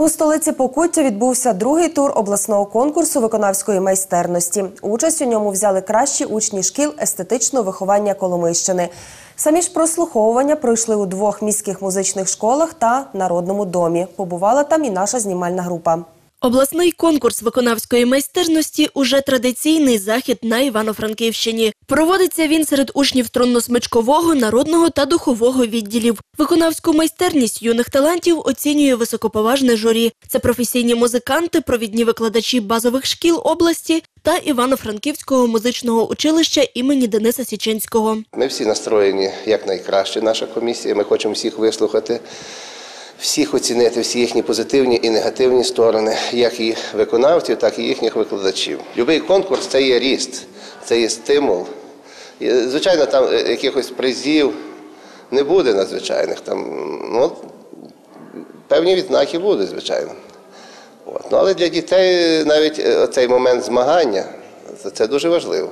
У столиці Покуття відбувся другий тур обласного конкурсу виконавської майстерності. Участь у ньому взяли кращі учні шкіл естетичного виховання Коломийщини. Самі ж прослуховування пройшли у двох міських музичних школах та народному домі. Побувала там і наша знімальна група. Обласний конкурс виконавської майстерності уже традиційний захід на Івано-Франківщині. Проводиться він серед учнів тронно-смичкового, народного та духового відділів. Виконавську майстерність юних талантів оцінює високоповажне журі. Це професійні музиканти, провідні викладачі базових шкіл області та Івано-Франківського музичного училища імені Дениса Січинського. Ми всі настроєні як найкраще, наша комісія. Ми хочемо всіх вислухати, всіх оцінити, всі їхні позитивні і негативні сторони, як і виконавців, так і їхніх викладачів. Любий конкурс це є ріст, це є стимул. Звичайно, там е, якихось призів не буде надзвичайних. Там, ну, певні відзнаки будуть, звичайно. От. Ну, але для дітей навіть е, цей момент змагання це дуже важливо.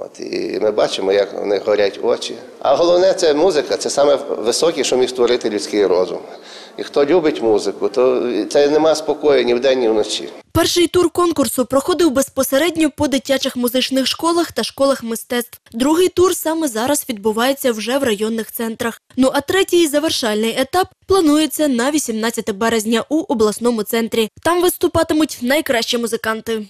От, і ми бачимо, як в них горять очі. А головне це музика, це саме високе, що міг створити людський розум. І хто любить музику, то це нема спокою ні вдень, ні вночі. Перший тур конкурсу проходив безпосередньо по дитячих музичних школах та школах мистецтв. Другий тур саме зараз відбувається вже в районних центрах. Ну а третій завершальний етап планується на 18 березня у обласному центрі. Там виступатимуть найкращі музиканти.